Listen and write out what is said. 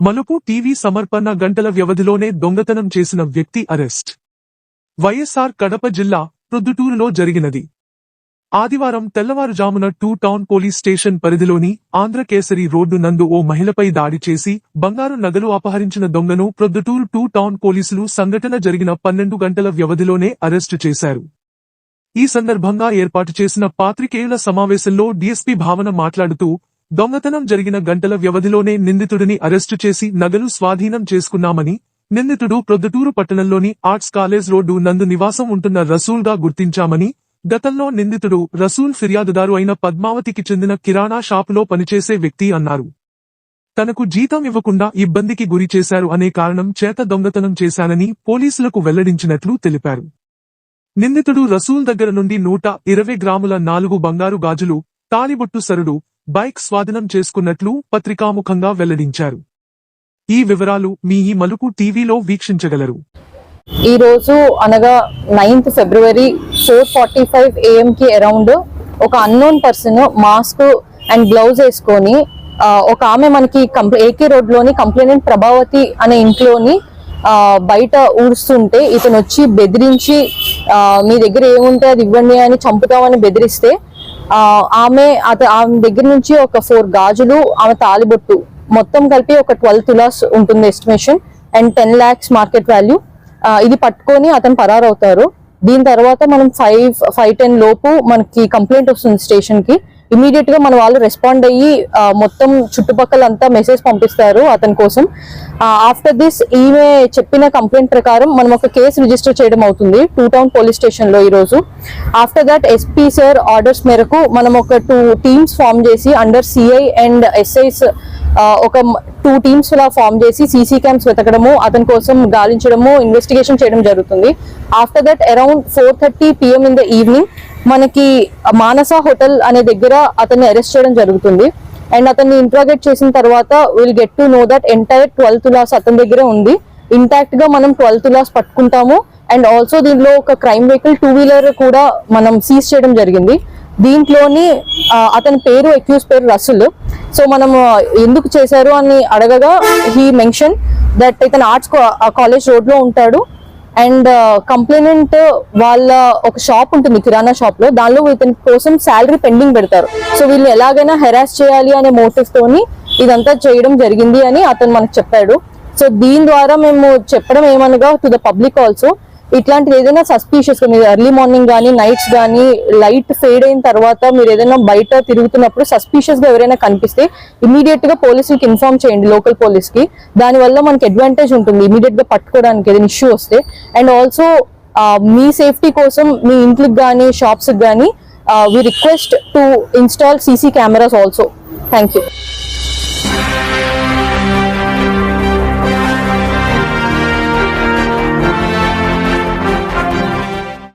మలుపు టీవీ సమర్పణ గంటల వ్యవధిలోనే దొంగతనం చేసిన వ్యక్తి అరెస్ట్. వైఎస్ఆర్ కడప జిల్లా ప్రొద్దుటూరులో జరిగినది. ఆదివారం తెల్లవారుజామున టూ టౌన్ పోలీస్ స్టేషన్ పరిధిలోని ఆంధ్రకేసరి రోడ్డు నందు ఓ మహిళపై దాడి చేసి బంగారు నగలు అపహరించిన దొంగను ప్రొద్దుటూరు టూ టౌన్ పోలీసులు సంఘటన జరిగిన పన్నెండు గంటల వ్యవధిలోనే అరెస్టు చేశారు. ఈ సందర్భంగా ఏర్పాటు చేసిన పాత్రికేయుల సమావేశంలో డీఎస్పీ భావన మాట్లాడుతూ దొంగతనం జరిగిన గంటల వ్యవధిలోనే నిందితుడిని అరెస్టు చేసి నగలు స్వాధీనం చేసుకున్నామని నిందితుడు ప్రొద్దుటూరు పట్టణంలోని ఆర్ట్స్ కాలేజ్ రోడ్డు నందు నివాసం ఉంటున్న రసూల్గా గుర్తించామని గతంలో నిందితుడు రసూల్ ఫిర్యాదుదారు అయిన పద్మావతికి చెందిన కిరాణా షాపులో పనిచేసే వ్యక్తి అన్నారు. తనకు జీతం ఇవ్వకుండా ఇబ్బందికి గురి చేశారు అనే కారణం చేత దొంగతనం చేశానని పోలీసులకు వెల్లడించినట్లు తెలిపారు. నిందితుడు రసూల్ దగ్గర నుండి నూట ఇరవై గ్రాముల నాలుగు బంగారు గాజులు తాలిబొట్టు సరుడు బైక్ స్వాధీనం చేసుకున్నట్లు పత్రికాముఖంగా వెల్లడించారు. ఈ వివరాలు మీ ఈ మలుపు టీవీలో వీక్షించగలరు. ఈ రోజు అనగా ninth February four forty five AM కి అరౌండ్ ఒక unknown person mask and gloves వేసుకొని ఒక ఆమె మనకి ఏకే రోడ్లోని కంప్లైనెంట్ ప్రభావతి అనే ఇంట్లోని బయట ఊడుస్తుంటే ఇతను వచ్చి బెదిరించి మీ దగ్గర ఏముంటే అది ఇవ్వండి అని చంపుతామని బెదిరిస్తే ఆమె అత ఆమె దగ్గర నుంచి ఒక ఫోర్ గాజులు ఆమె తాలిబొట్టు మొత్తం కలిపి ఒక ట్వెల్వ్ తులాస్ ఉంటుంది estimation and ten lakhs market value ఇది పట్టుకొని అతను పరారవుతారు. దీని తర్వాత మనం ఫైవ్ ఫైవ్ టెన్ లోపు మనకి కంప్లైంట్ వస్తుంది స్టేషన్కి ఇమీడియట్గా మన వాళ్ళు రెస్పాండ్ అయ్యి మొత్తం చుట్టుపక్కల అంతా మెసేజ్ పంపిస్తారు అతని కోసం. ఆఫ్టర్ దిస్ ఈమె చెప్పిన కంప్లైంట్ ప్రకారం మనం ఒక కేసు రిజిస్టర్ చేయడం అవుతుంది టూ టౌన్ పోలీస్ స్టేషన్లో ఈ రోజు after that SP sir orders మేరకు మనం ఒక టూ టీమ్స్ ఫామ్ చేసి అండర్ సిఐ అండ్ ఎస్ఐస్ ఒక టూ టీమ్స్ లా ఫామ్ చేసి సీసీ క్యామ్స్ వెతకడము అతని కోసం గాలించడము ఇన్వెస్టిగేషన్ చేయడం జరుగుతుంది. After that around four thirty PM in the evening మనకి మానస హోటల్ అనే దగ్గర అతన్ని అరెస్ట్ చేయడం జరుగుతుంది. అండ్ అతన్ని ఇంట్రాగేట్ చేసిన తర్వాత will get to know that entire twelfth tolas అతని దగ్గరే ఉంది. ఇంటాక్ట్గా మనం ట్వెల్త్ తులాస్ పట్టుకుంటాము. అండ్ ఆల్సో దీనిలో ఒక క్రైమ్ వెహికల్ టూ వీలర్ కూడా మనం సీజ్ చేయడం జరిగింది. దీంట్లోని అతని పేరు అక్యూస్ పేరు రసుల్. సో మనం ఎందుకు చేశారు అని అడగగా హీ మెన్షన్ దట్ ఇతను ఆర్ట్స్ కాలేజ్ రోడ్లో ఉంటాడు. అండ్ కంప్లైనెంట్ వాళ్ళ ఒక షాప్ ఉంటుంది కిరాణా షాప్లో దానిలో ఇతని కోసం శాలరీ పెండింగ్ పెడతారు. సో వీళ్ళు ఎలాగైనా హెరాస్ చేయాలి అనే మోటివ్ తోని ఇదంతా చేయడం జరిగింది అని అతను మనకు చెప్పాడు. సో దీని ద్వారా మేము చెప్పడం ఏమనగా టు ద పబ్లిక్ ఆల్సో ఇట్లాంటిది ఏదైనా సస్పీషియస్ మీరు ఎర్లీ మార్నింగ్ కానీ నైట్స్ కానీ లైట్ ఫేడ్ అయిన తర్వాత మీరు ఏదైనా బయట తిరుగుతున్నప్పుడు సస్పీషియస్గా ఎవరైనా కనిపిస్తే ఇమీడియట్గా పోలీసులకి ఇన్ఫార్మ్ చేయండి లోకల్ పోలీస్కి దాని వల్ల మనకి అడ్వాంటేజ్ ఉంటుంది ఇమీడియట్గా పట్టుకోవడానికి ఏదైనా ఇష్యూ వస్తే. అండ్ ఆల్సో మీ సేఫ్టీ కోసం మీ ఇంట్లకు కానీ షాప్స్ కానీ we request to install CC cameras also thank you